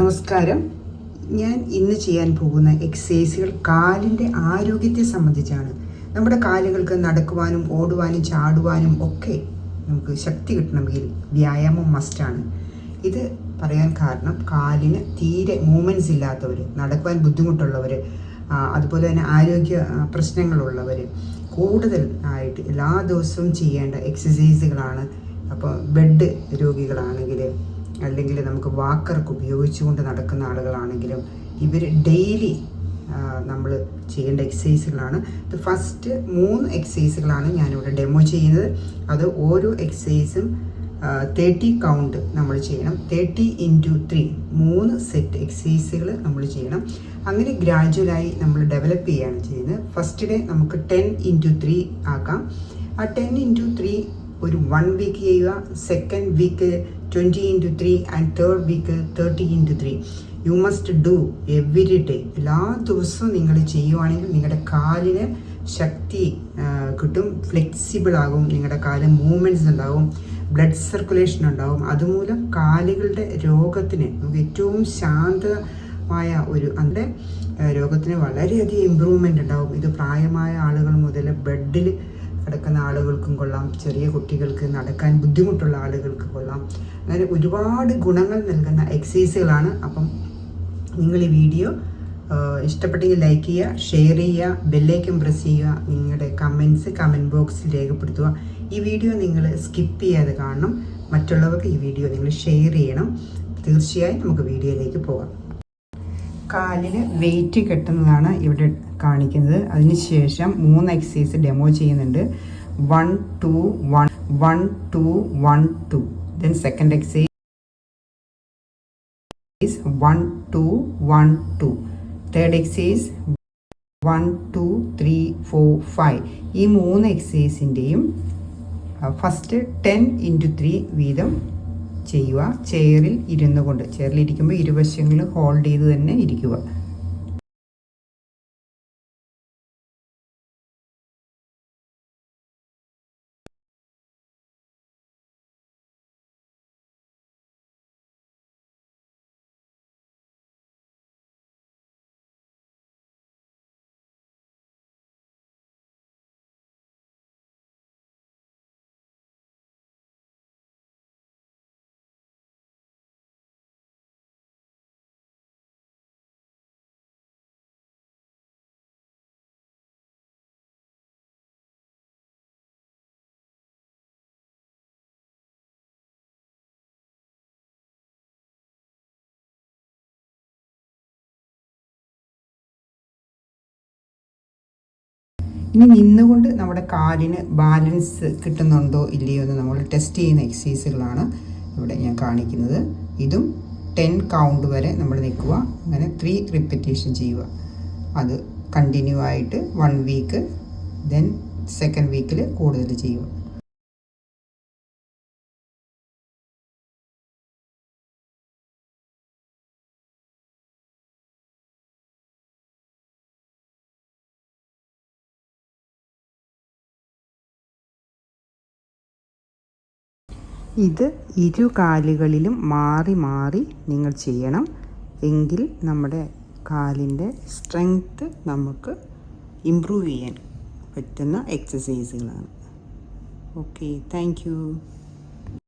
നമസ്കാരം. ഞാൻ ഇന്ന് ചെയ്യാൻ പോകുന്ന എക്സസൈസുകൾ കാലിന്റെ ആരോഗ്യത്തെ സംബന്ധിച്ചാണ്. നമ്മുടെ കാലുകൾക്ക് നടക്കുവാനും ഓടുവാനും ചാടുവാനും ഒക്കെ നമുക്ക് ശക്തി കിട്ടണമെങ്കിൽ വ്യായാമം മസ്റ്റാണ് ഇത് പറയാൻ കാരണം കാലിന് തീരെ മൂവ്മെന്റ്സ് ഇല്ലാത്തവർ നടക്കുവാൻ ബുദ്ധിമുട്ടുള്ളവർ അതുപോലെ തന്നെ ആരോഗ്യ പ്രശ്നങ്ങളുള്ളവർ കൂടുതൽ ആയിട്ട് എല്ലാ ദിവസവും ചെയ്യേണ്ട എക്സസൈസുകളാണ് അപ്പോൾ ബെഡ് രോഗികളാണെങ്കിൽ അല്ലെങ്കിൽ നമുക്ക് വാക്കർക്ക് ഉപയോഗിച്ചുകൊണ്ട് നടക്കുന്ന ആളുകളാണെങ്കിലും ഇവർ ഡെയിലി നമ്മൾ ചെയ്യേണ്ട എക്സസൈസുകളാണ് ഇത് ഫസ്റ്റ് മൂന്ന് എക്സസൈസുകളാണ് ഞാനിവിടെ ഡെമോ ചെയ്യുന്നത്. അത് ഓരോ എക്സസൈസും തേർട്ടി കൗണ്ട് നമ്മൾ ചെയ്യണം. തേർട്ടി ഇന്റു ത്രീ മൂന്ന് സെറ്റ് എക്സസൈസുകൾ നമ്മൾ ചെയ്യണം. അങ്ങനെ ഗ്രാജുവലായി നമ്മൾ ഡെവലപ്പ് ചെയ്യുകയാണ് ചെയ്യുന്നത്. ഫസ്റ്റ് ഡേ നമുക്ക് ടെൻ ഇന്റു ത്രീ ആക്കാം. ആ ടെൻ ഇന്റു ത്രീ ഒരു വൺ വീക്ക് ചെയ്യുക second week twenty into three and third week thirty into three you must do every day എല്ലാ ദിവസവും നിങ്ങൾ ചെയ്യുവാണെങ്കിൽ നിങ്ങളുടെ കാലിന് ശക്തി കിട്ടും. ഫ്ലെക്സിബിൾ ആകും. നിങ്ങളുടെ കാൽ മൂവ്മെന്റ്സ് ഉണ്ടാകും. ബ്ലഡ് സർക്കുലേഷൻ ഉണ്ടാകും. അതുമൂലം കാലുകളുടെ രോഗത്തിന് നമുക്ക് ഏറ്റവും ശാന്തമായ ഒരു അതിന്റെ രോഗത്തിന് വളരെയധികം ഇമ്പ്രൂവ്മെന്റ് ഉണ്ടാകും. ഇത് പ്രായമായ ആളുകൾ മുതൽ ബെഡിൽ കിടക്കുന്ന ആളുകൾക്കും കൊള്ളാം. ചെറിയ കുട്ടികൾക്ക് നടക്കാൻ ബുദ്ധിമുട്ടുള്ള ആളുകൾക്ക് കൊള്ളാം. അങ്ങനെ ഒരുപാട് ഗുണങ്ങൾ നൽകുന്ന എക്സസൈസുകളാണ് അപ്പം നിങ്ങൾ ഈ വീഡിയോ ഇഷ്ടപ്പെട്ടെങ്കിൽ ലൈക്ക് ചെയ്യുക ഷെയർ ചെയ്യുക ബെല്ലേക്കും പ്രസ് ചെയ്യുക നിങ്ങളുടെ കമൻസ് കമന്റ് ബോക്സിൽ രേഖപ്പെടുത്തുക. ഈ വീഡിയോ നിങ്ങൾ സ്കിപ്പ് ചെയ്യാതെ കാണണം. മറ്റുള്ളവർക്ക് ഈ വീഡിയോ നിങ്ങൾ ഷെയർ ചെയ്യണം. തീർച്ചയായും നമുക്ക് വീഡിയോയിലേക്ക് പോകാം. കാലിന് വെയിറ്റ് കെട്ടുന്നതാണ് ഇവിടെ കാണിക്കുന്നത്. അതിനുശേഷം മൂന്ന് എക്സസൈസ് ഡെമോ ചെയ്യുന്നുണ്ട്. One two one one two one two then second exercise one two one two third exercise one two three four five ഈ മൂന്ന് എക്സസൈസിന്റെയും ഫസ്റ്റ് ടെൻ ഇന്റു ത്രീ വീതം ചെയ്യുക. ചെയറിൽ ഇരുന്നു കൊണ്ട് ചെയറിൽ ഇരിക്കുമ്പോൾ ഇരുവശങ്ങളും ഹോൾഡ് ചെയ്ത് തന്നെ ഇരിക്കുക. ഇനി നിന്നുകൊണ്ട് നമ്മുടെ കാലിന് ബാലൻസ് കിട്ടുന്നുണ്ടോ ഇല്ലയോ എന്ന് നമ്മൾ ടെസ്റ്റ് ചെയ്യുന്ന എക്സസൈസുകളാണ് ഇവിടെ ഞാൻ കാണിക്കുന്നത്. ഇതും ടെൻ കൗണ്ട് വരെ നമ്മൾ നിൽക്കുക. അങ്ങനെ ത്രീ റിപ്പറ്റേഷൻ ചെയ്യുക. അത് കണ്ടിന്യൂ ആയിട്ട് വൺ വീക്ക് ദെൻ സെക്കൻഡ് വീക്കിൽ കൂടുതൽ ചെയ്യുക. ഇത് ഇരു കാലുകളിലും മാറി മാറി നിങ്ങൾ ചെയ്യണം. എങ്കിൽ നമ്മുടെ കാലിന്റെ സ്ട്രെങ്ത്ത് നമുക്ക് ഇമ്പ്രൂവ് ചെയ്യാൻ പറ്റുന്ന എക്സസൈസുകളാണ് ഓക്കെ താങ്ക്